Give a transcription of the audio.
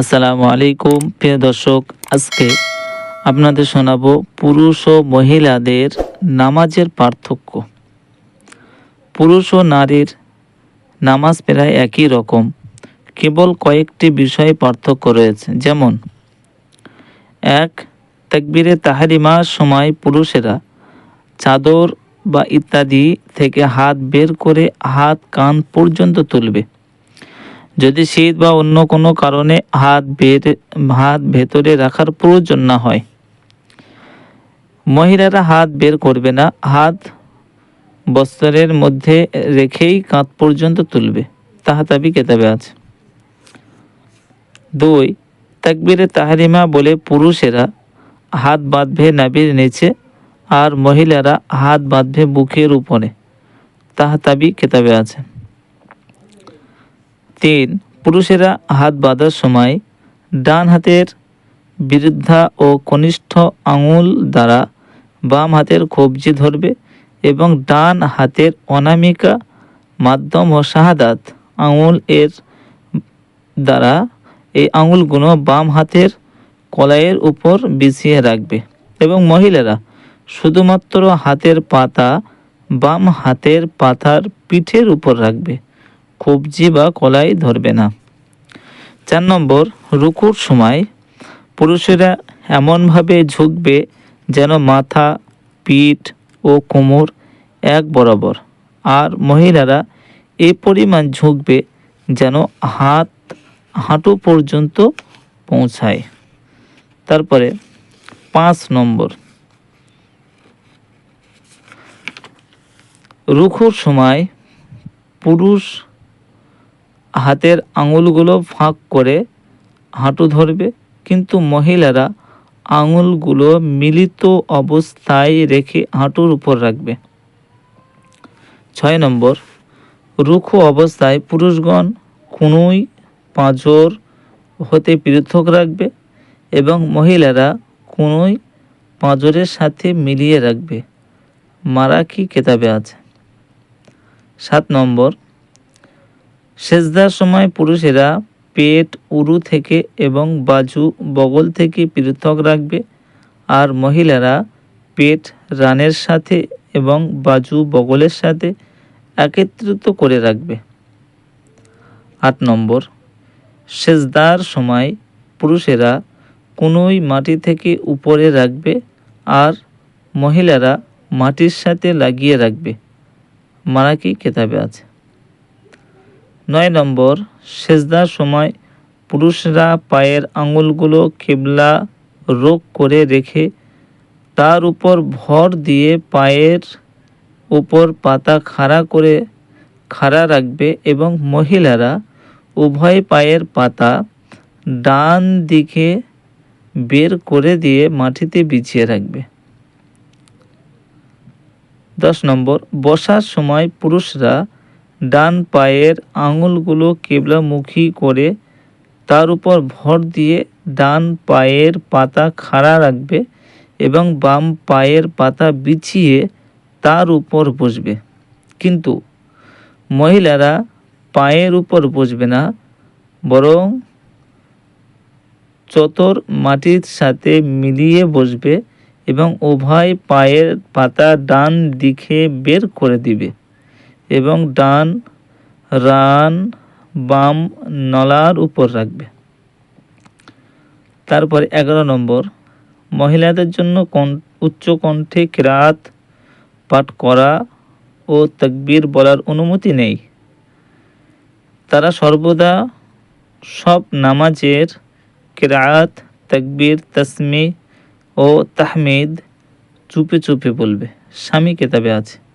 আসসালামু আলাইকুম, প্রিয় দর্শক, আজকে আপনাদের শোনাবো পুরুষ ও মহিলাদের নামাজের পার্থক্য। পুরুষ ও নারীর নামাজ প্রায় একই রকম, কেবল কয়েকটি বিষয়ে পার্থক্য রয়েছে। যেমন, এক, তাকবিরে তাহারিমার সময় পুরুষেরা চাদর বা ইত্যাদি থেকে হাত বের করে হাত কান পর্যন্ত তুলবে। যদি শীত বা অন্য কোনো কারণে হাত হাত ভেতরে রাখার প্রয়োজন না হয়। মহিলারা হাত বের করবে না, হাত বস্ত্রের মধ্যে রেখেই কাঁধ পর্যন্ত তুলবে। তাহা তাবি কেতাবে আছে। দুই, তাকবিরে তাহারিমা বলে পুরুষেরা হাত বাঁধবে নাবির নিচে আর মহিলারা হাত বাঁধবে বুকের উপরে। তাহাতাবি কেতাবে আছে। তিন, পুরুষেরা হাত বাঁধার সময় ডান হাতের বিরুদ্ধা ও কনিষ্ঠ আঙুল দ্বারা বাম হাতের কবজি ধরবে এবং ডান হাতের অনামিকা মাধ্যম ও শাহাদাত আঙুল এর দ্বারা এই আঙুলগুলো বাম হাতের কলাইয়ের উপর বিছিয়ে রাখবে। এবং মহিলারা শুধুমাত্র হাতের পাতা বাম হাতের পাতার পিঠের উপর রাখবে। কবজি বা কলাই ধরবে না। চার নম্বর, রুকুর সময় পুরুষেরা এমনভাবে ঝুঁকবে যেন মাথা, পিঠ ও কোমর এক বরাবর, আর মহিলারা এ পরিমাণ ঝুঁকবে যেন হাত, হাঁটু পর্যন্ত পৌঁছায়। তারপরে পাঁচ নম্বর রুখুর সময় পুরুষ হাতের আঙুলগুলো ফাঁক করে হাঁটু ধরবে, কিন্তু মহিলারা আঙুলগুলো মিলিত অবস্থায় রেখে হাঁটুর উপর রাখবে। ছয় নম্বর, রুখু অবস্থায় পুরুষগণ কুনুই, পাঁজর হতে পৃথক রাখবে এবং মহিলারা কুনুই, পাঁজরের সাথে মিলিয়ে রাখবে। মারাকি কেতাবে আছে। সাত নম্বর সেজদার সময় পুরুষেরা পেট, উরু থেকে এবং বাজু, বগল থেকে পৃথক রাখবে আর মহিলারা পেট, রানের সাথে এবং বাজু, বগলের সাথে একত্রিত করে রাখবে। আট নম্বর, সেজদার সময় পুরুষেরা কোনোই মাটি থেকে উপরে রাখবে আর মহিলারা মাটির সাথে লাগিয়ে রাখবে। মারাকি কেতাবে আছে? নয় নম্বর, সেজদার সময় পুরুষরা পায়ের আঙুলগুলো কেবলা রোগ করে রেখে তার উপর ভর দিয়ে পায়ের উপর পাতা খাড়া করে খাড়া রাখবে এবং মহিলারা উভয় পায়ের পাতা ডান দিকে বের করে দিয়ে মাটিতে বিছিয়ে রাখবে। দশ নম্বর, বসার সময় পুরুষরা ডান পায়ের আঙুলগুলো কেবলামুখী করে তার উপর ভর দিয়ে ডান পায়ের পাতা খাড়া রাখবে এবং বাম পায়ের পাতা বিছিয়ে তার উপর বসবে। কিন্তু মহিলারা পায়ের উপর বসবে না, বরং চতর মাটির সাথে মিলিয়ে বসবে এবং উভয় পায়ের পাতা ডান দিকে বের করে দিবে। এবং ডান, রান, বাম, নলার উপর রাখবে। তারপর এগারো নম্বর, মহিলাদের জন্য উচ্চ কণ্ঠে কিরাত পাঠ করা ও তকবির বলার অনুমতি নেই। তারা সর্বদা সব নামাজের কিরাত, তকবির তসমি ও তাহমিদ চুপে চুপে বলবে। স্বামী কেতাবে আছে।